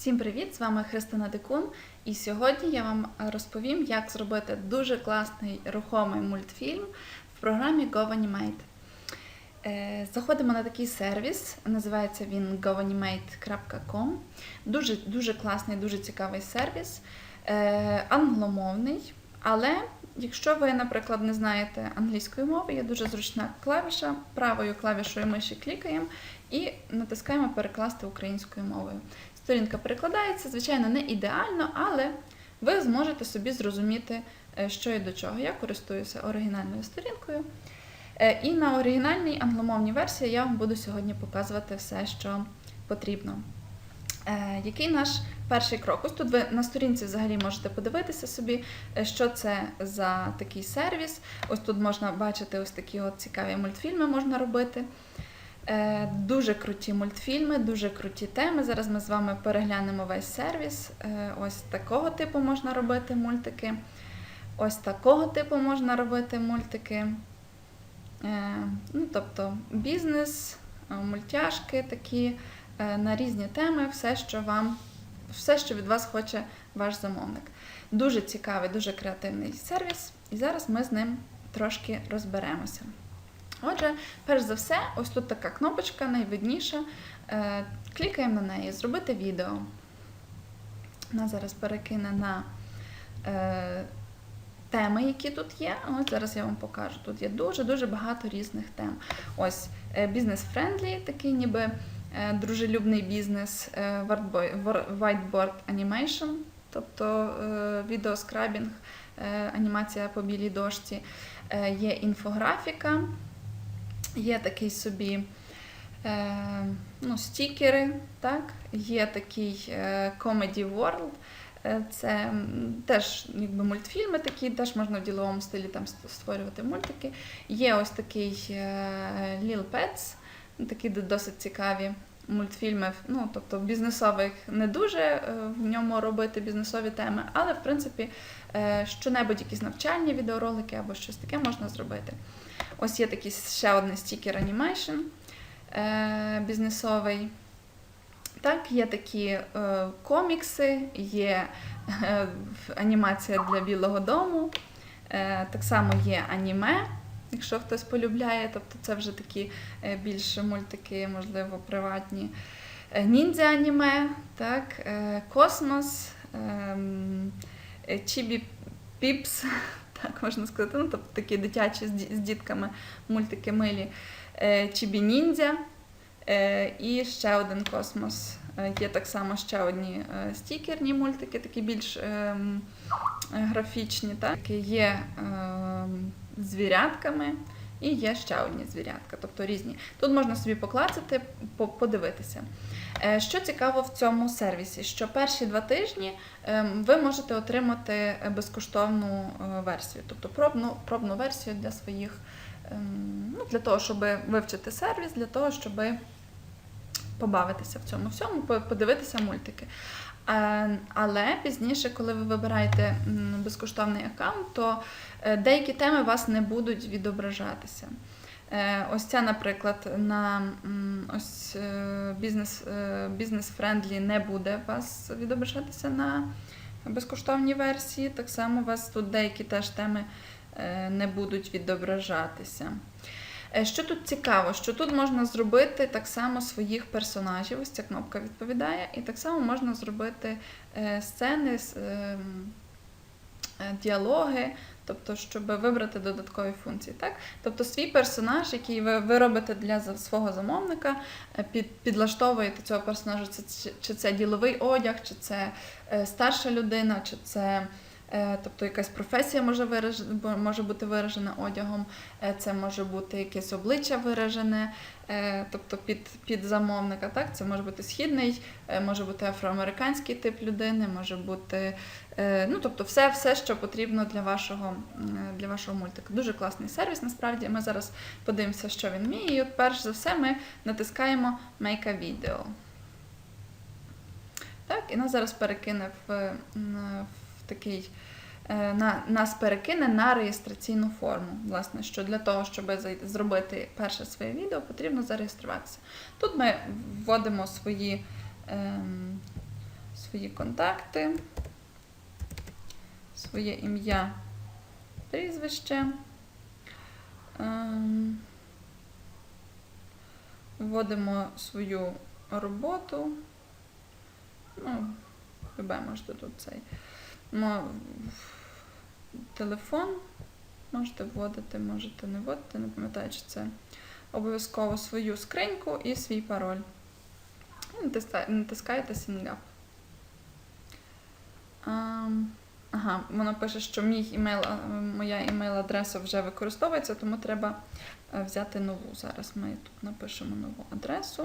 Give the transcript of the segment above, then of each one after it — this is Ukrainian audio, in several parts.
Всім привіт! З вами Христина Дикун. І сьогодні я вам розповім, як зробити дуже класний рухомий мультфільм в програмі GoAnimate. Е, Заходимо на такий сервіс, називається він goanimate.com. Дуже, дуже класний, дуже цікавий сервіс, е, англомовний, але якщо ви, наприклад, не знаєте англійської мови, є дуже зручна клавіша, правою клавішою миші клікаємо і натискаємо перекласти українською мовою. Сторінка перекладається, звичайно, не ідеально, але ви зможете собі зрозуміти, е, що і до чого. Я користуюся оригінальною сторінкою. Е, І на оригінальній англомовній версії я вам буду сьогодні показувати все, що потрібно. Е, Який наш перший крок? Ось тут ви на сторінці взагалі можете подивитися собі, що це за такий сервіс. Ось тут можна бачити ось такі от цікаві мультфільми можна робити. Е, Дуже круті мультфільми, дуже круті теми. Зараз ми з вами переглянемо весь сервіс. Е, Ось такого типу можна робити мультики. Ось такого типу можна робити мультики. Е, Ну, тобто бізнес, мультяшки такі на різні теми, все, що вам, все, що від вас хоче ваш замовник. Дуже цікавий, дуже креативний сервіс, і зараз ми з ним трошки розберемося. Отже, перш за все, ось тут така кнопочка, найвидніша. Е, Клікаємо на неї, зробити відео. Вона зараз перекине на е, теми, які тут є. Ось зараз я вам покажу. Тут є дуже-дуже багато різних тем. Ось бізнес-френдлі, такий ніби е, дружелюбний бізнес, е, whiteboard- animation, тобто е, відеоскрабінг, е, анімація по білій дошці. Е, Є інфографіка, є такий собі е, ну, стікери, так? є такий е, Comedy World. Е, Це теж якби, мультфільми такі, теж можна в діловому стилі там створювати мультики. Є ось такий е, Lil Pets, такі досить цікаві мультфільми. Ну, тобто бізнесових не дуже е, в ньому робити бізнесові теми, але в принципі е, що-небудь, якісь навчальні відеоролики або щось таке можна зробити. Ось є такий ще один стікер анімейшн е, бізнесовий. Так, є такі комікси, є анімація для Білого Дому, так само є аніме, якщо хтось полюбляє, тобто це вже такі е, більш мультики, можливо, приватні. Е, Ніндзя аніме, так, е, космос, ем, Чібі Піпс, так можна сказати, ну, тобто такі дитячі з дітками мультики милі. Чібі ніндзя. І ще один космос. Є так само ще одні стікерні мультики, такі більш ем, графічні. Так? Є звірятками і є ще одні звірятка, тобто різні. Тут можна собі поклацати, подивитися. Е, Що цікаво в цьому сервісі, що перші два тижні ем, ви можете отримати безкоштовну е, версію, тобто пробну, пробну версію для своїх, ем, ну, для того, щоб вивчити сервіс, для того, щоб побавитися в цьому всьому, подивитися мультики. Е, Але пізніше, коли ви вибираєте безкоштовний аккаунт, то е, деякі теми у вас не будуть відображатися. Е, Ось ця, наприклад, на ось бізнес, бізнес-френдлі не буде вас відображатися на безкоштовній версії. Так само у вас тут деякі теж теми не будуть відображатися. Е, Що тут цікаво, що тут можна зробити так само своїх персонажів, ось ця кнопка відповідає, і так само можна зробити е, сцени, ем, е, діалоги, тобто, щоб вибрати додаткові функції. Так? Тобто свій персонаж, який ви, ви робите для свого замовника, під, підлаштовуєте цього персонажа, чи, це діловий одяг, чи це старша людина, чи це. Е, Тобто якась професія може, вираж... може бути виражена одягом, е, це може бути якесь обличчя виражене, е, тобто під, під замовника. Так? Це може бути східний, може бути афроамериканський тип людини, може бути ну, тобто все, все, що потрібно для вашого, для вашого мультику. Дуже класний сервіс, насправді. Ми зараз подивимося, що він вміє. І от перш за все ми натискаємо Make a Video. Так, і нас зараз перекине в, в такий. е, На, нас перекине на реєстраційну форму. Власне, що для того, щоб зробити перше своє відео, потрібно зареєструватися. Тут ми вводимо свої, ем, свої контакти, своє ім'я, прізвище. Ем, Вводимо свою роботу. Ну, любе можете тут цей. Мо- Телефон можете вводити, можете не вводити, не пам'ятаю, чи це обов'язково свою скриньку і свій пароль. Натискаєте Sign Up. Ага, воно пише, що мій імейл, моя імейл-адреса вже використовується, тому треба е, взяти нову. Зараз ми тут напишемо нову адресу.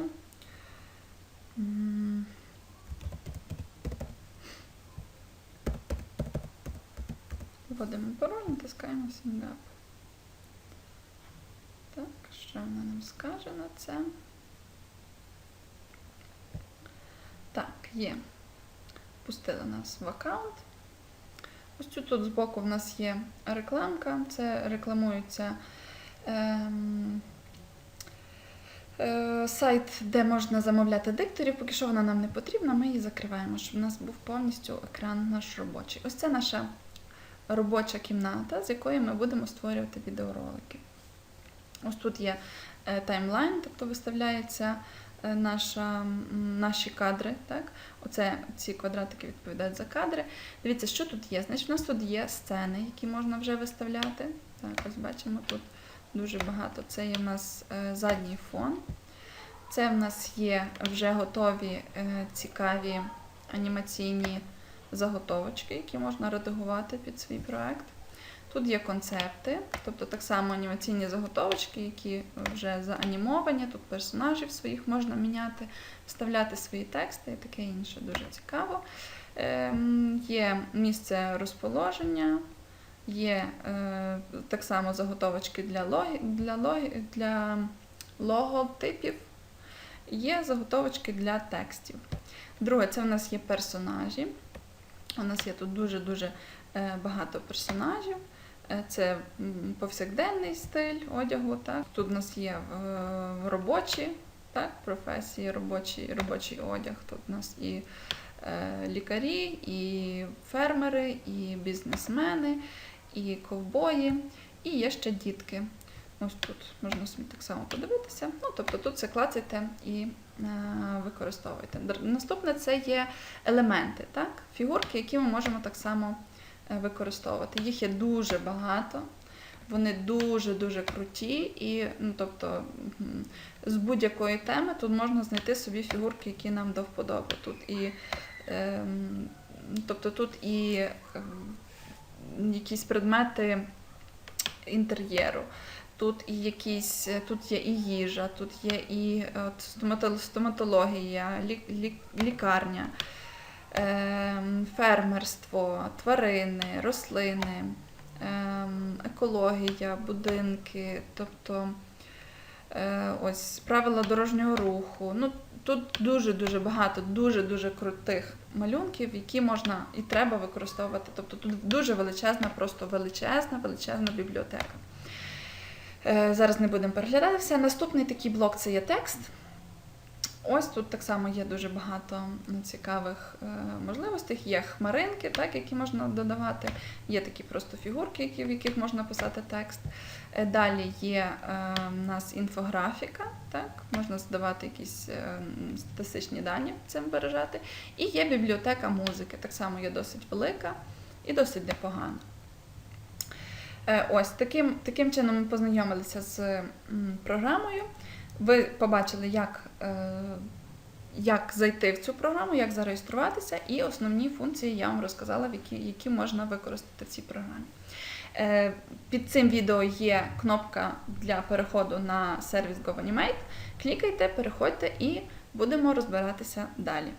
Вводимо пароль, натискаємо Up. Так, що вона нам скаже на це? Так, є. Пустили нас в аккаунт. Ось тут, тут збоку в нас є рекламка. Це рекламується ем, е, сайт, де можна замовляти дикторів. Поки що вона нам не потрібна, ми її закриваємо, щоб у нас був повністю екран наш робочий. Ось це наша робоча кімната, з якої ми будемо створювати відеоролики. Ось тут є е, таймлайн, тобто виставляється е, наша, наші кадри. Так? Оце ці квадратики відповідають за кадри. Дивіться, що тут є. Значить, у нас тут є сцени, які можна вже виставляти. Так, ось бачимо тут дуже багато. Це є в нас е, задній фон. Це в нас є вже готові цікаві анімаційні заготовочки, які можна редагувати під свій проект. Тут є концепти, тобто так само анімаційні заготовочки, які вже заанімовані. Тут персонажів своїх можна міняти, вставляти свої тексти і таке інше. Дуже цікаво. Ем, є місце розположення, є е, так само заготовочки для, логі, для, логі, для логотипів, є заготовочки для текстів. Друге, це в нас є персонажі. У нас є тут дуже-дуже е, багато персонажів. Е, Це повсякденний стиль одягу. Так? Тут у нас є е, робочі так, професії, робочий, робочий одяг. Тут у нас і лікарі, і фермери, і бізнесмени, і ковбої, і є ще дітки. Ось тут можна собі так само подивитися. Ну, тобто тут це клацайте і е, використовуйте. Наступне це є елементи, так? фігурки, які ми можемо так само е, використовувати. Їх є дуже багато, вони дуже-дуже круті, і ну, тобто, з будь-якої теми тут можна знайти собі фігурки, які нам до вподоби. Тут і, ем, тобто, тут і ем, якісь предмети інтер'єру. Тут і якісь, е, тут є і їжа, тут є і е, от, стомато- стоматологія, лі, лі, лікарня, ем, фермерство, тварини, рослини, ем, екологія, будинки, тобто е, ось правила дорожнього руху. Ну, тут дуже-дуже багато, дуже-дуже крутих малюнків, які можна і треба використовувати. Тобто тут дуже величезна, просто величезна, величезна бібліотека. Е, Зараз не будемо переглядати все. Наступний такий блок це є текст. Ось тут так само є дуже багато цікавих е, можливостей. Є хмаринки, так, які можна додавати, є такі просто фігурки, в яких можна писати текст. Е, Далі є в нас інфографіка, так, можна здавати якісь статистичні дані, цим бережати. І є бібліотека музики, так само є досить велика і досить непогана. Е, Ось таким, таким чином ми познайомилися з програмою. Ви побачили, як, е, як зайти в цю програму, як зареєструватися, і основні функції я вам розказала, які, які можна використати в цій програмі. Е, Під цим відео є кнопка для переходу на сервіс GoAnimate. Клікайте, переходьте і будемо розбиратися далі.